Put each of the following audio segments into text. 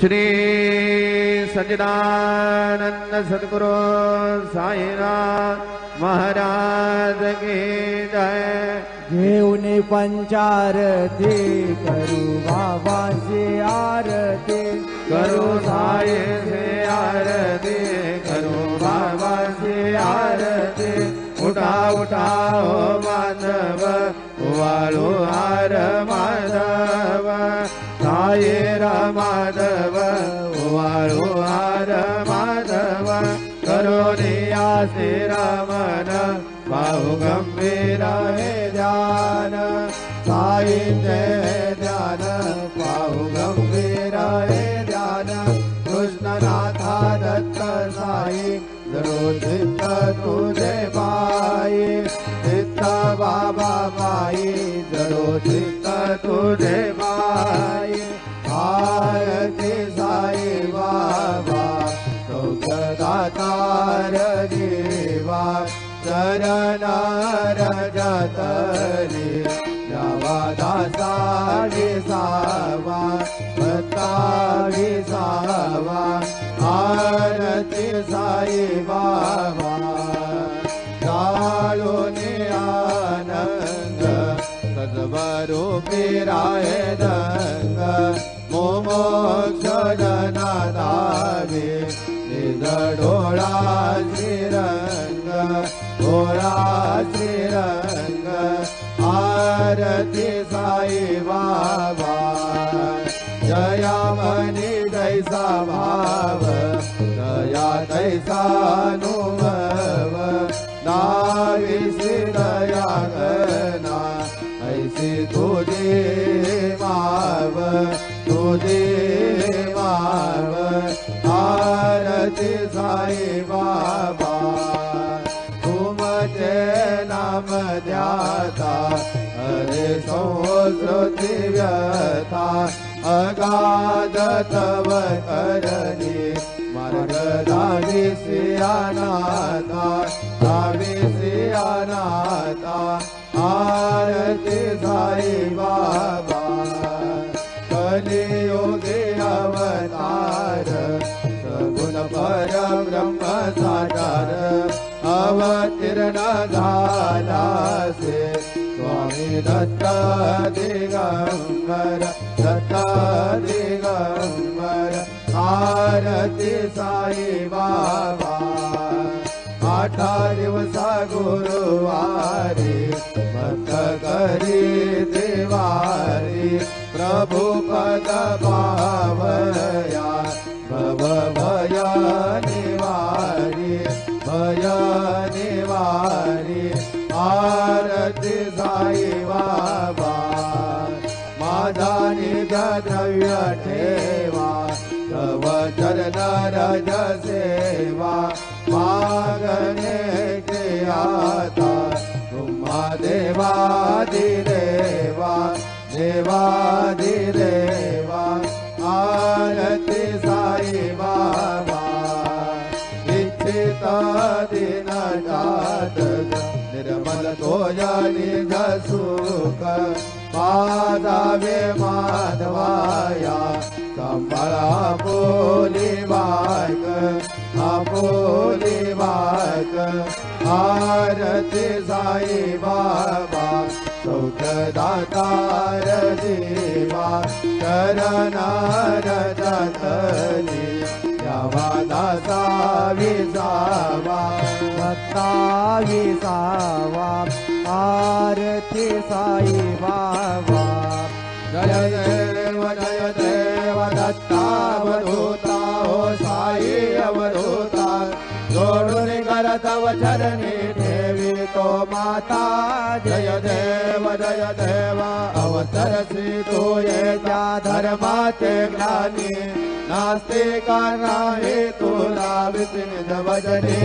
श्री सचिनानन्द सद्गुरु साईरा महाराज की जय। गेदय पञ्चारती बाबा आरते। करोति करोति उडा उटा माधव। साई माधव माधव करो बाहु गंभीर है ध्यान साई जय ध्यान बाहु गंभीर है ध्यान कृष्णनाथा दत्त साई जरो चित्त तुझे पाई चित्त बाबा पाई जरो चित्त तुझे तारे बाबा जयामणि दैसा भाव दया दैसा अनुभव। नाविसी दया गना ऐसी तुझे माव तुझे माव। आरती साई बाबा संस्कृती व्यथा अगाध तव करणी मार्ग दावी सियानाथा दावी सियानाथा आरती साई बाबा कलियोगे अवतार सगुण पर ब्रह्म साकार अवतीर्ण झाला से दत्त दिगंबर दत्त दिगंबर आरती बाबा आठा दिवसा गुरुवारी करी देवारी। प्रभु पद पावया भव भय निवारी भय निवारी आरती साई बाबा माझा निज द्रव्य ठेवा, तव चरण रज सेवा मागणे आता तुम्हा देवादिदेवा देवादिदेवा, आरती साई बाबा इच्छित दिन जात निर्मलतोया निघसुख पादावे माधवाया सांभाळा बोली बाग आपोली बाग आरती साई बाबा चौथ दातार देवा करणार जतली यावा दासा विजावा भक्ता विसावा आरती साई बाबा। जय देव जय देव दत्तावधूता हो साई अवधूता। जोडून करतव चरणी ठेवी तो माता। जय देव जय देव अवतरसी तू ये त्या धर्माचे ज्ञानी। नास्तिका नाही तुला विसिनिज भजनी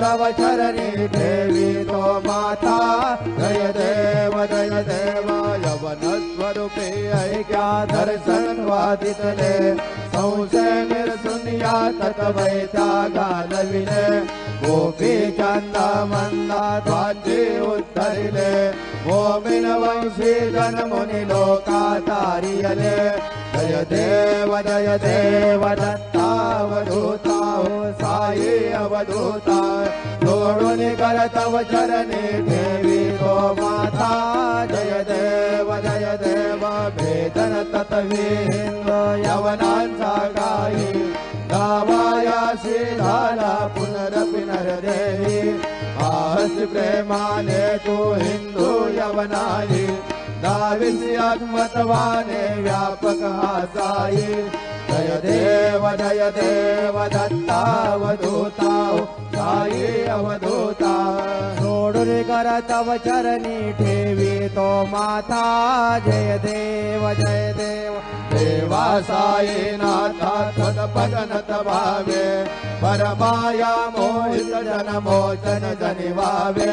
तव चरणी ठेवी तो माता। जय देव जय देव यवन स्वरूपे निर्शुन्या तत्वैत्या गालविले गोपी चंद मंदा त्वाची उत्तरिले ओमिन वंशी जनमुनि लोका तारियले जय देव जय देव, दत्तावधूता हो, साई अवधूता। जोडून कर तव चरणी ठेवी तो माता। जय देव जय देव, भेदन तत्वी यवनांचा गाई गावायाशी झाला पुनरपि नरदेवी आहस प्रेमाने तू हिंदू यवनाई। दाविसी आत्मतवाने व्यापक साई जय देव जय देव दत्तावधूता साई अवधूता। सोडून कर तव चरणी ठेवी तो माता। जय देव जय देव। देवा साई नाथा त्वद पगनत भावे परमाया मोहित जन मोचन जनिवावे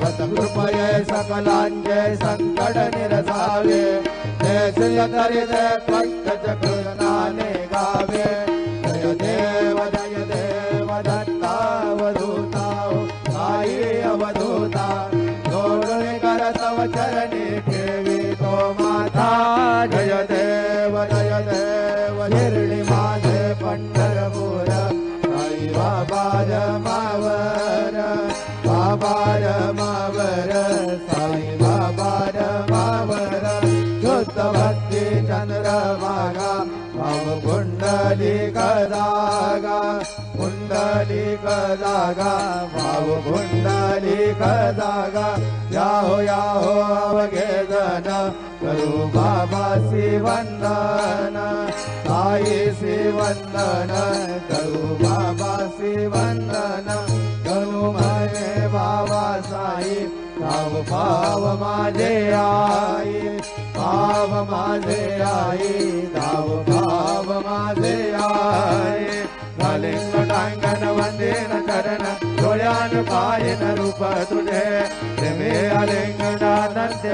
कृपये सकलांचे संकट निरसावे तरी दे पंकज कृष्णाने गावे अवघे जन करू बाबा साई वंदन करू बाबा वंदन करू म्हणे बाबा साई। भाव भाव माझे आई। भाव माझे आई। धाव भाव माझे आई। घालिंग टांगण वंदेन ज्ञान पाय न तुझे प्रेमे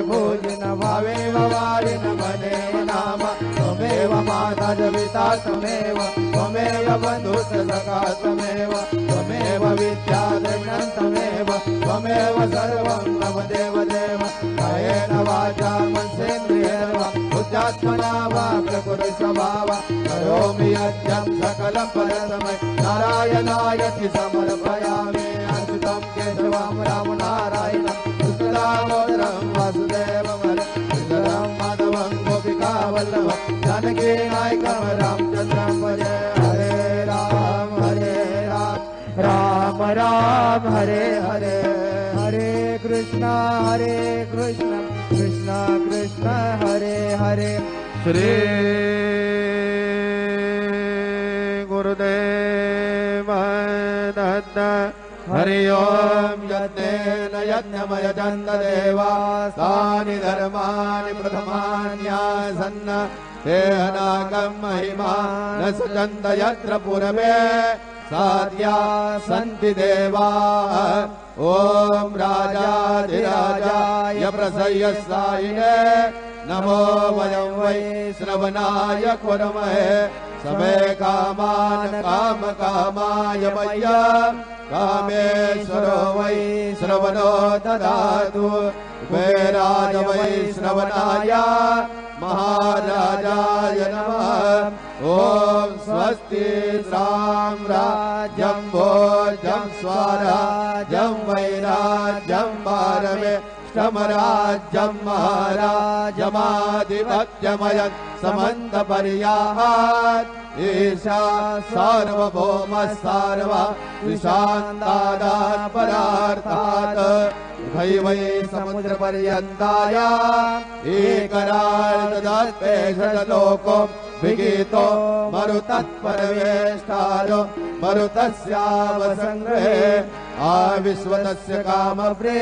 भोजन भावे वारि न नाम त्वमेव माता जविता तमेव त्वमेव बंधु सखा तमेव त्वमेव विद्याद्रविणं तमेव त्वमेव नव देव देव कायेन वाचा मनसेन बुद्ध्यात्मना वा प्रकृति स्वभाव। करोमि यज्ञं सकलं परतमै नारायणायति समर्पयामि। अर्पितं केशवं राम नारायणं कृष्णदामोदरं वासुदेवं सुन्दरं माधवं गोपिकावल्लभं। जानकी नायकं रामचन्द्रं भजे। हरे राम हरे राम। राम राम, हरे हरे। कृष्ण, हरे कृष्ण कृष्ण कृष्ण, हरे हरे। श्री गुरुदेव दत्त, हरि ओम यज्ञेन यज्ञमयजन्त तानि धर्माणि प्रथमान्यासन्न ते अनागं महिमा, न सजन्त यत्र पूर्वे साध्या सन्ति देवा। ॐ राजाधिराजाय प्रसह्य सायिने नमो वयं वै श्रवणाय कुर्महे। समे कामान् काम कामाय मय्य कामेश्वरो वै श्रवणो ददातु। वैराज वै श्रवणाय। महाराजाय नमः ॐ स्वस्ति साम्राज्यं भोजं स्वराज्यं वैराज्यं भारमे समराज्यं महाराजमाधिपत्यमयत् समन्तपर्याहात्। ईशा सार्वभौम सार्व विशान्तादात् परार्थात्। भैवै समुद्रपर्यन्ताय एकरार्दत्ते षड्लोको विगीतो मरुतत्परवेष्टारो मरुतस्यावसङ्ग्रहे आविश्वतस्य कामप्रे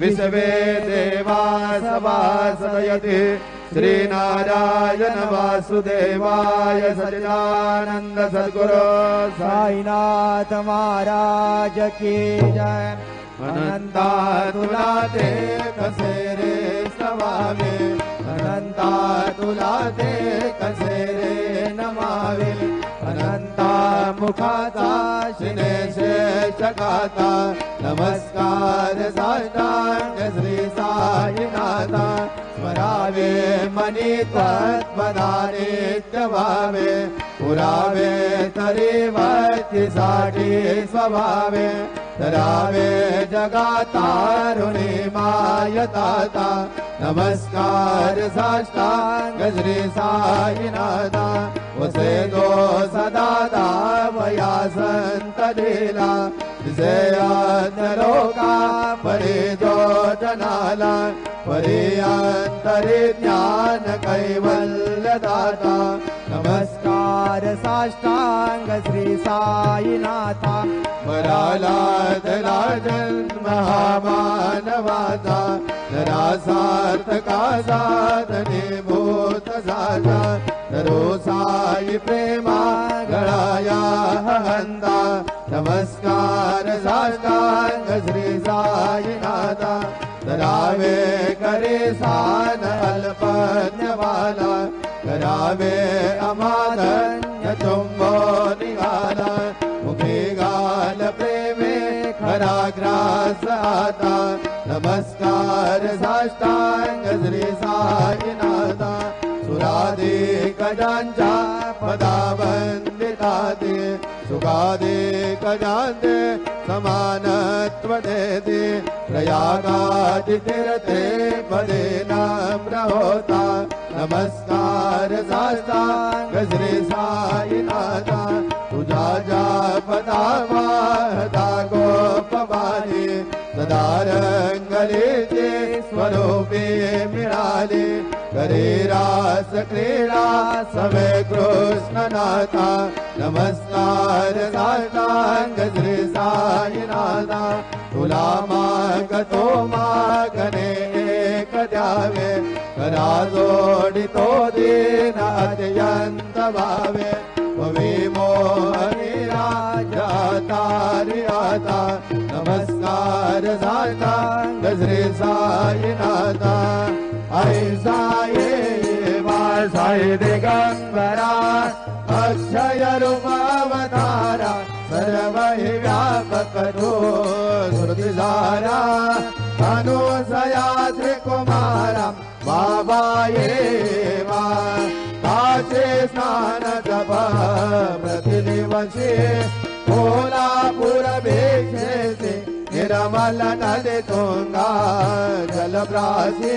विश्वे देवा सभासदयति श्रीनारायण वासुदेवाय सच्चिदानन्द सद्गुरो साईनाथ महाराज की जय। अनंता तुला ते कसे रे सवावे अनंता तुला ते मुखाचा शिने शेषकाता नमस्कार साष्टांग श्री साईनाथा। स्मरावे तत्पदानित्य भावे पुरावे तरी वतीसाठी स्वभावे। धरावे जगातारुणी मायताता नमस्कार साष्टांग श्री साईनाथा। वसे दो सदा दावया संत लीला। लोका, परे जो जनाला। परे अंतरे ज्ञान कैवल्य दाता। नमस्कार साष्टांग श्री साईनाथा। वराला जन्म हा नरो साई हंता नमस्कार साष्टांग श्री साईनाथा धरावे करे सान अल्पज्ञवाला। करावे अमादन्य चुंबो साष्टांग श्री साईनाथा सुरादे गजांच्या पदा वंदिताते सुगादे गजांते समानत्व देते प्रयागादि तीर्थे पदे नम्र होता नमस्कार साष्टांग श्री साईनाथा तुझा जा पदा वाहता गोपवाणी सदा करे रास क्रीडा सवे कृष्णनाथा। नमस्कार श्री साईनाथा। तुला मागतो मागणे एक द्यावे। करा जोडितो दीन अत्यंत भावे। विमोहनी राजा तारी आता नमस्कार साष्टांग श्री साईनाथा आई साये वा साई दिगंबरा अक्षय रूपावतारा सर्व हि व्यापक तो श्रुतिधारा अनुसया त्रिकुमारा बाबा ये वा काचे स्नान जप प्रतिदिवसे कोल्हापूर भेषेसे निर्मल नदी तुंगा जलप्रासी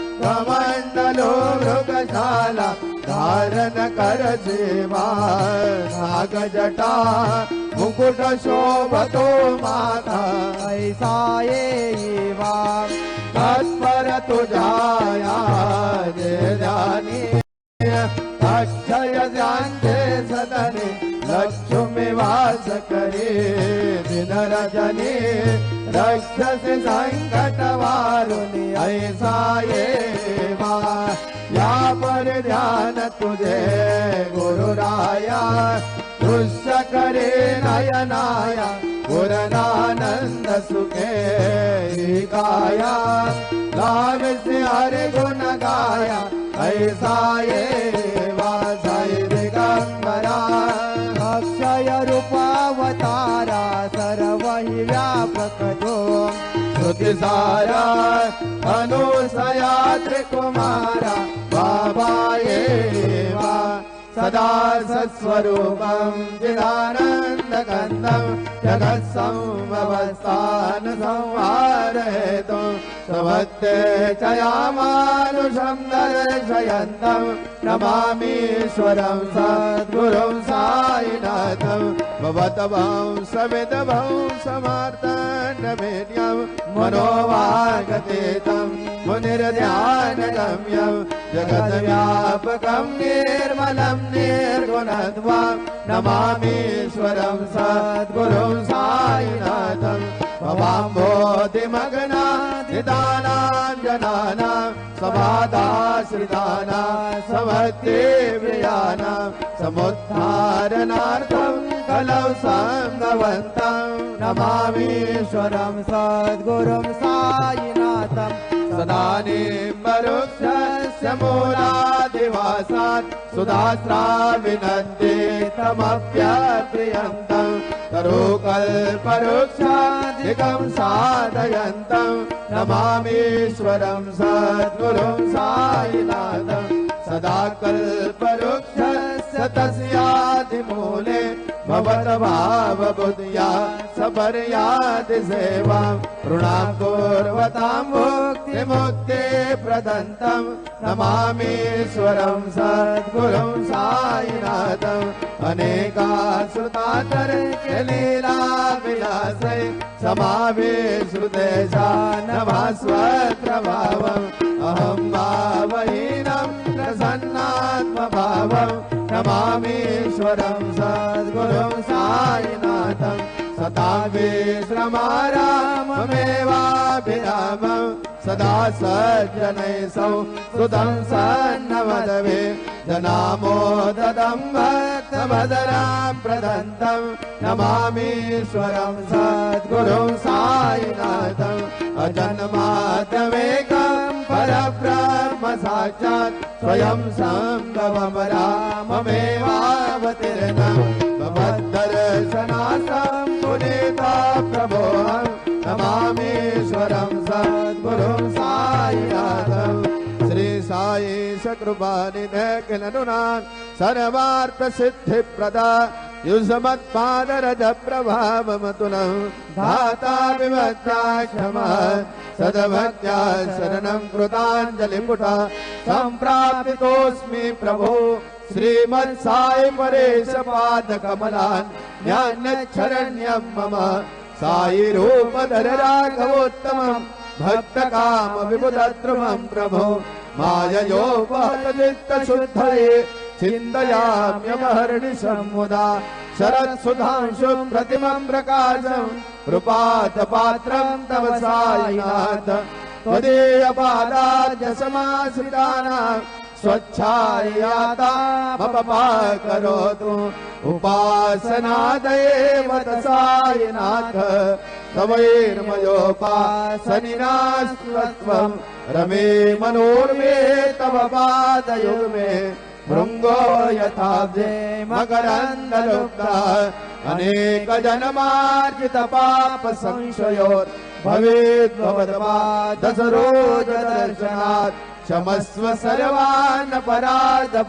कमंडलो मृगशाला धारण कर जटा मुकुट शोभतो माता ऐसा येवा तत्पर तुझाया जय जानी अक्षय ज्ञानचे सदने लक्ष्मी वास करे दिन रजनी रक्षसी संकट वारुनी, ऐसा येवा या पर ध्यान तुझे गुरुराया दृश्य करे नयनाया गुरनानंद सुखे गाया लाविसे हरि गुण गाया, ऐसा ये अनुसया त्रिकुमारा बाबा ये वा सदा चिदासस्वरूपं चिदानन्दकन्दं जगत्संवस्थान संहारहेतु समत्ते च यामानुषं दर्शयन्तं नमामीश्वरं सद्गुरुं सायिनाथं भवतभं सविदभं समार्तण्डमेन्यं मनोवागतीतं मुनिर्ध्यानगम्यं जगद्व्यापकं निर्मलं निर्गुणध्वं नमामीश्वरं सद्गुरुं सायिनाथं भवाम्बोधिमग्ना निदानां जनानां समादाश्रितानां समत्येव्रियाणां समुद्धारणार्थं कलौ सङ्गवन्तं। नमामीश्वरं सद्गुरुं सायिनाथं सदानीम्बरुक्षस्य मूलादिवासात् सुधास्राविनन्ति तमप्यप्रियन्तं तरुकल्परुक्षादिकं साधयन्तं नमामीश्वरं सद्गुरुं सायिनाथं सदा कल्परुक्षस्य तस्यादिमूले भवत भावबुद्ध्या सपर्यादि सेवां ऋणां कुर्वतां मुक्तिमुक्ते प्रदन्तं नमामीश्वरं सद्गुरुं सायिनाथम् अनेकाश्रुतातर्क्य लीला विलासै समावेश्रुतेशा नभास्वत्रभावम् अहं भावहीनं प्रसन्नात्मभावं नमामीश्वरं सद्गुरुं सायिनाथं सदा विश्रमाराममेवाभिरामं सदा सज्जनै सौ सुदं सन्नवदवे जनामोददं भक्तभदरा प्रदन्तं नमामीश्वरं सद्गुरुं सायिनाथम् अजन्माद्यमेकं परब्रह्म साक्षात् स्वयं सम्भवं राममेवावतीर्णं भवद्दर्शनासं पुनीता प्रभोहं नमामीश्वरं सद्गुरुं सायिनाथं श्री सकृपानिधे किलनुनान् सर्वार्थसिद्धिप्रदा प्रभावमतुलं धाता विभक्त्या क्षमः सदभक्त्या शरणं कृताञ्जलिपुटा सम्प्रापितोऽस्मि प्रभो श्रीमत्साई परेश पादकमलान् न्यान्यच्छरण्यं मम साई रूपधर राघवोत्तमम् भक्तकाम विबुधद्रुमं प्रभो माययोपहतचित्तशुद्धये चिन्तयाम्यमहर्निशं मुदा शरत्सुधांशु प्रतिमं प्रकाशं कृपातपात्रं तव सायिनाथ। त्वदीयपादाद्य समाश्रितानां स्वच्छायाता मपपा करोतु उपासनादयेव सायिनाथ। तवैर्मयोपासनिनास्त्वम् रमे मनोर्मे तव पादयुग्मे भृङ्गो यथाब्जे मकरन्दलुब्धा। अनेक जनमार्जित पाप भवेत् भवद्पादसरोज दर्शनात् क्षमस्व सर्वान्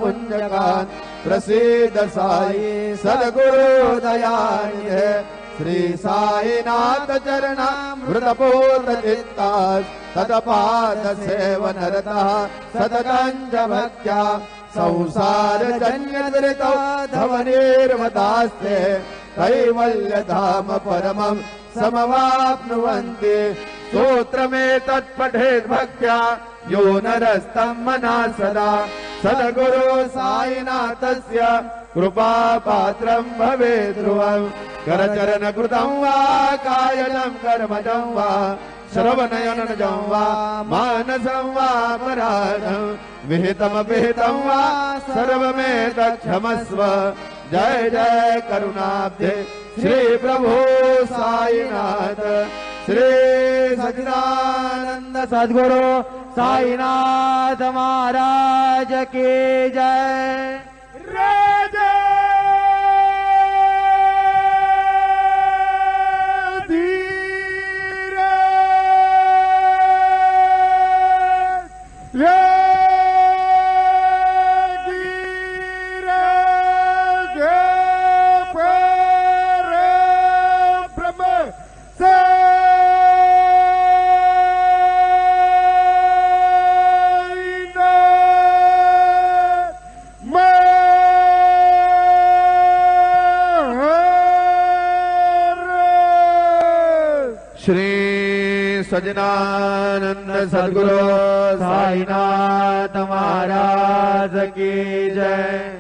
पुण्यकान् प्रसीद साई सद्गुरु दयानिधे। श्री सततञ्च भक्त्या संसार जन्य धृतौ धवनिर्वदास्ते कैवल्यधाम परमं समवाप्नुवन्ति। स्तोत्रमेतत्पठेत् भक्त्या यो नरस्तं मना सदा। सद्गुरु साईनाथस्य कृपापात्रं भवेत् ध्रुवम् करचरणकृतं वा, कायलं कर्मजं वा, श्रवणयनजं वा, मानसं वा पराधं विहितमपिहितं वा सर्वमेतक्षमस्व जय जय करुणाब्धे। श्री प्रभु साईनाथ। श्री सचिदानंद सद्गुरु। साईनाथ महाराज की जय। सजनानंद सदगुरु साईनाथ महाराज की जय।